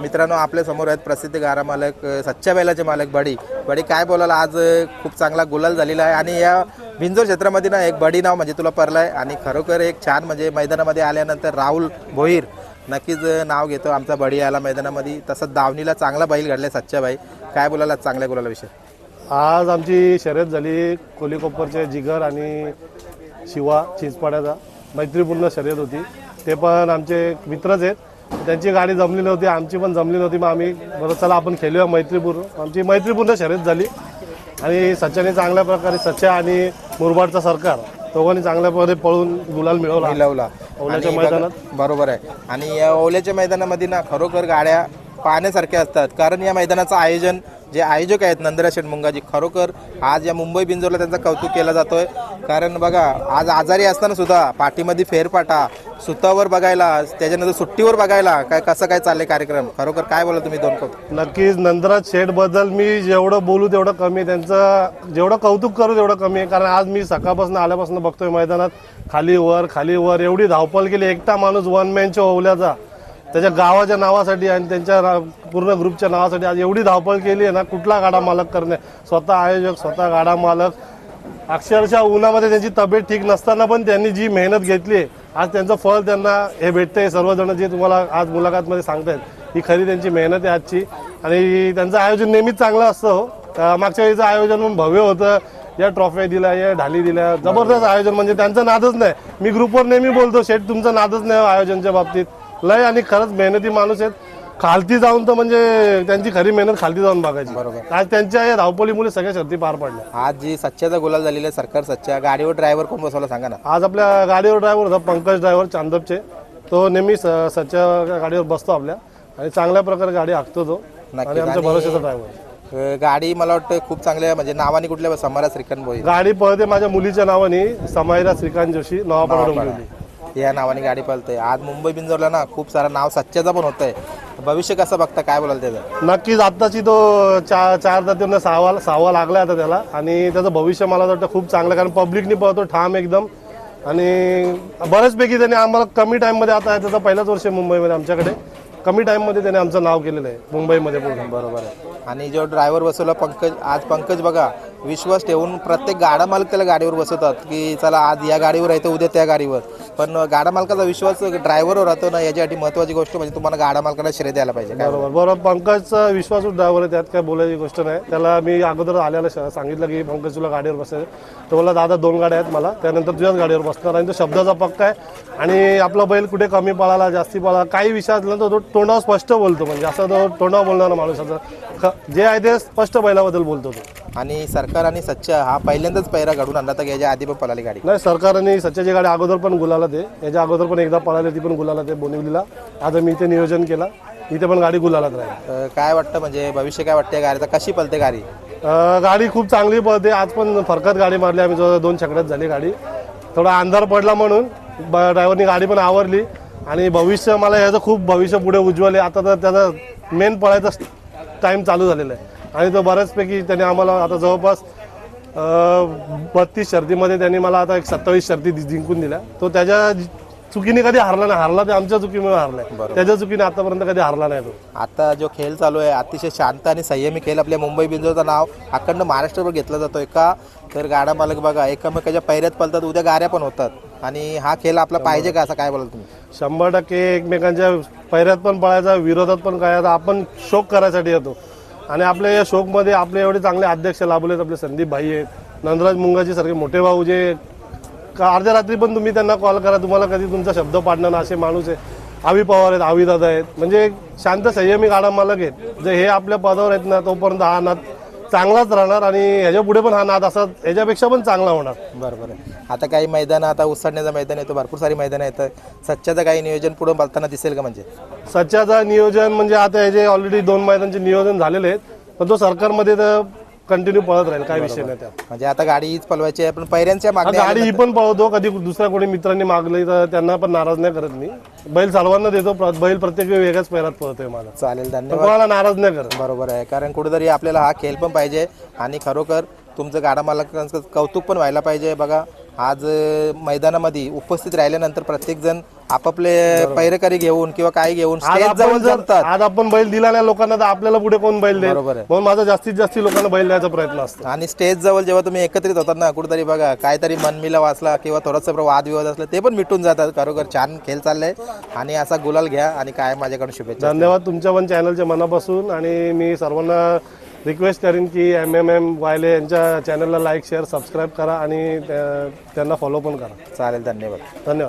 मित्रांनो आपल्यासमोर आहेत प्रसिद्ध गारा मालक सच्च्या बैलाचे मालक बडी. बडी काय बोलायला आज खूप चांगला गुलाल झालेला आहे. आणि या भिंजोर क्षेत्रामध्ये ना एक बडी नाव म्हणजे तुला परलं आहे आणि खरोखर एक छान म्हणजे मैदानामध्ये आल्यानंतर राहुल भोईर. नक्कीच नाव घेतो आमचा बडी आला मैदानामध्ये. तसंच दावणीला चांगला बैल घडलाय सच्च्या बाई काय बोलायला चांगल्या गुलाला विषय? आज आमची शर्यत झाली कोलीकोपरचे जिगर आणि शिवा चिंचपाड्याचा. मैत्रीपूर्ण शर्यत होती. ते पण आमचे मित्रच आहेत. त्यांची गाडी जमली नव्हती आमची पण जमली नव्हती मग आम्ही बरं चला आपण खेळूया मैत्रीपूर्ण आमची मैत्रीपूर्ण शर्यत झाली. आणि सच्याने चांगल्या प्रकारे सच्चा आणि मुरबाडचा सरकार दोघांनी चांगल्या प्रकारे पळून गुलाल मिळवला. मिळवला. ओल्याच्या मैदानात? बरोबर आहे. आणि या ओल्याच्या मैदानामध्ये ना खरोखर गाड्या पाहण्यासारख्या असतात. कारण या मैदानाचं आयोजन जे आयोजक आहेत नंदरा शेठ मुंगाजी खरोखर आज या मुंबई बिंजोरला त्यांचं कौतुक केलं जातोय. कारण बघा आज आजारी असताना सुद्धा पाठीमध्ये फेरपाटा सुतावर बघायला त्याच्यानंतर सुट्टीवर बघायला काय कसं काय चाललंय कार्यक्रम? खरोखर काय बोला तुम्ही दोन कौतुक? नक्कीच नंदराज शेठबद्दल मी जेवढं बोलू तेवढं कमी त्यांचं जेवढं कौतुक करू तेवढं कमी आहे. कारण आज मी सकाळपासून आल्यापासून बघतोय मैदानात. खाली वर खाली वर एवढी धावपळ केली. एकटा माणूस वन मॅनच्या ओवल्याचा. त्याच्या गावाच्या नावासाठी आणि त्यांच्या पूर्ण ग्रुपच्या नावासाठी आज एवढी धावपळ केली आहे ना कुठला गाडा मालक करणे? स्वतः आयोजक स्वतः गाडा मालक. अक्षरशः उन्हामध्ये त्यांची तब्येत ठीक नसताना पण त्यांनी जी मेहनत घेतली आज त्यांचं फळ त्यांना हे भेटतंय. सर्वजण जे तुम्हाला आज मुलाखतमध्ये सांगतायत ही खरी त्यांची मेहनत आहे आजची. आणि त्यांचं आयोजन नेहमीच चांगलं असतं हो. अं, मागच्या वेळीचं आयोजन पण भव्य होतं. या ट्रॉफ्या दिल्या या ढाली दिल्या. जबरदस्त आयोजन म्हणजे त्यांचं नादच नाही. मी ग्रुपवर नेहमी बोलतो शेठ तुमचं नादच नाही हो आयोजनच्या बाबतीत. लय आणि खरंच मेहनती माणूस आहेत. खालती जाऊन तर म्हणजे त्यांची खरी मेहनत खालती जाऊन बघायची. बरोबर. आज त्यांच्या या धावपळीमुळे सगळ्या शर्ती पार पडल्या. आज जी सच्च्याचा गुलाल झालेला आहे सरकार सच्च्या गाडीवर ड्रायव्हर कोण बसवला सांगा ना. आज आपल्या गाडीवर ड्रायव्हर होता पंकज ड्रायव्हर चांदपचे. तो नेहमी स- सच्या गाडीवर बसतो आपल्या. आणि चांगल्या प्रकारे गाडी हाकतो तो. नक्कीच. आणि आमच्या आणि- भरोशाचा ड्रायव्हर अ, गाडी मला वाटतं खूप चांगल्या म्हणजे नावाने कुठल्या समारा श्रीखंड भोईर गाडी पळते माझ्या मुलीच्या नावाने समायरा श्रीकांत जोशी नवापाडा डोंबिवली. या नावाने गाडी पळते. आज मुंबई बिंजोरला ना खूप सारा नाव सच्च्याचा पण होत आहे भविष्य कसं बघता काय बोलाल त्याचं? नक्कीच आत्ताची तो चार चार तारखेनं सहावा सहावा लागला आता त्याला. आणि त्याचं भविष्य मला वाटतं खूप चांगलं कारण पब्लिकनी पळतो ठाम एकदम. आणि बऱ्याचपैकी त्याने आम्हाला कमी टाईममध्ये आता आहे त्याचा पहिलाच वर्ष आहे मुंबईमध्ये आमच्याकडे. कमी टाईममध्ये त्याने आमचं नाव केलेलं आहे मुंबईमध्ये पूर्ण. बरोबर आहे. आणि जो ड्रायव्हर बसवला पंकज आज पंकज बघा विश्वास ठेवून प्रत्येक गाडा मालक त्याला गाडीवर बसवतात की चला आज या गाडीवर आहे तर उद्या त्या गाडीवर. पण गाडा मालकाचा विश्वास ड्रायव्हरवर राहतो ना याच्यासाठी महत्वाची गोष्ट म्हणजे तुम्हाला गाडा मालकाला श्रेय द्यायला पाहिजे. बरोबर. बरोबर. पंकजचा विश्वास ड्रायव्हर आहे त्यात काय बोलायची गोष्ट नाही. त्याला मी अगोदर आल्याला श- सांगितलं की पंकज तुला गाडीवर बसायचं तर मला दादा दोन गाड्या आहेत मला. त्यानंतर तुझ्याच गाडीवर बसणार आणि तो शब्दाचा पक्का आहे. आणि आपला बैल कुठे कमी पळाला जास्ती पळाला काही विषय असला तर तो तोंडावर स्पष्ट बोलतो. म्हणजे असं तो तोंडावर बोलणारा माणूस असं जे आहे ते स्पष्ट बैलाबद्दल बोलतो तो. आणि सरकार आणि सच्चा हा पहिल्यांदाच पैरा घडून आणला तर याच्या आधी पण पळाली गाडी. नाही सरकारने सच्याची गाडी अगोदर पण गुलाला ते याच्या अगोदर पण एकदा पळाली ती पण गुलाला ते बोनिवलीला. आज मी इथे नियोजन केला. इथे पण गाडी गुलालात राहील. अ, काय वाटतं म्हणजे भविष्य काय वाटतं या गाडीचं? कशी पळते गाडी? अ, गाडी खूप चांगली पळते. आज पण फरकत गाडी मारली. आम्ही जवळ दोन छकड्यात झाली गाडी. थोडा अंधार पडला म्हणून ड्रायव्हरनी गाडी पण आवरली. आणि भविष्य मला याचं खूप भविष्य पुढे उज्ज्वल आहे. आता तर त्याचा मेन पळायचा टाईम चालू झालेला आहे. आणि तो बऱ्याचपैकी त्याने आम्हाला आता जवळपास बत्तीस शर्तीमध्ये त्यांनी मला आता एक सत्तावीस शर्ती जिंकून दिल्या. तो त्याच्या चुकीने कधी हारला नाही. हारला ते आमच्या चुकीमुळे हारलाय. त्याच्या चुकीने आतापर्यंत कधी हारला नाही तो. आता जो खेळ चालू आहे अतिशय शांत आणि संयमी खेळ. आपल्या मुंबई बिंजोरचं नाव अखंड महाराष्ट्रभर घेतला जातोय का? तर गाडा मालक बघा एकमेकाच्या पैऱ्यात पळतात उद्या गाड्या पण होतात. आणि हा खेळ आपला पाहिजे का? असं काय बोलाल तुम्ही? शंभर टक्के एकमेकांच्या पैऱ्यात पण पळायचा विरोधात पण करायचा आपण शोक करायसाठी येतो. आणि आपल्या या शोकमध्ये आपले एवढे चांगले अध्यक्ष लाभलेत आपले संदीप भाई आहेत नंदराज मुंगाजी सारखे मोठे भाऊ जे का अर्ध्या रात्री पण तुम्ही त्यांना कॉल करा तुम्हाला कधी तुमचा शब्द पाडणार असे माणूस आहे आवी पवार आहेत आवी दादा आहेत. म्हणजे शांत संयमी गाडा मालक आहेत. जे हे आपल्या पदावर आहेत ना तोपर्यंत हा नाथ चांगलाच राहणार आणि ह्याच्या पुढे पण हा नाद असा ह्याच्यापेक्षा पण चांगला होणार. बरोबर आहे. आता काही मैदान आता उसडण्याचं मैदान येतं भरपूर सारी मैदानं येतं. सच्च्याचं काही नियोजन पुढे बघताना दिसेल का म्हणजे? सच्याचा नियोजन म्हणजे आता ह्याचे ऑलरेडी दोन मैदानचे नियोजन झालेले आहेत पण तो सरकारमध्ये तर कंटिन्यू पळत राहील काय विषय नाही त्यात. म्हणजे आता गाडी हीच पलवायची आहे पण पैऱ्यांच्या हा, मागण्या गाडी ही पण पळवतो कधी दुसऱ्या कोणी मित्रांनी मागली तर त्यांना पण नाराज नाही करत मी. बैल सर्वांना देतो प्र- बैल प्रत्येक वेळी वेगळ्याच पैरात पळतोय माझा. चालेल धन्यवाद. कोणाला नाराज नाही करत. बरोबर आहे कारण कुठेतरी आपल्याला हा खेळ पण पाहिजे आणि खरोखर तुमचं गाडा मालकांचं कौतुक पण व्हायला पाहिजे बघा. आज मैदानामध्ये उपस्थित राहिल्यानंतर प्रत्येक जण आपापले पैरेकरी घेऊन किंवा काही घेऊन आज स्टेज जवळ आपण जर जमतात. आज आपण बैल दिला नाही लोकांना तर आपल्याला पुढे कोण बैल देईल? बरोबर आहे. म्हणून माझा जास्तीत जास्त लोकांना बैल द्यायचा प्रयत्न असतो. आणि स्टेज जवळ जेव्हा तुम्ही एकत्रित होतात ना कुठेतरी बघा काहीतरी मनमिला वाचला किंवा थोडंसं वादविवाद असला ते पण मिटून जातात. खरोखर छान खेळ चाललाय. आणि असा गुलाल घ्या आणि काय माझ्याकडून शुभेच्छा. धन्यवाद तुमच्या पण चॅनलच्या मनापासून. आणि मी सर्वांना रिक्वेस्ट करीन की एम एम एम वायले यांच्या चॅनलला लाईक शेअर सबस्क्राईब करा आणि त्या- त्यांना फॉलो पण करा. चालेल धन्यवाद. धन्यवाद.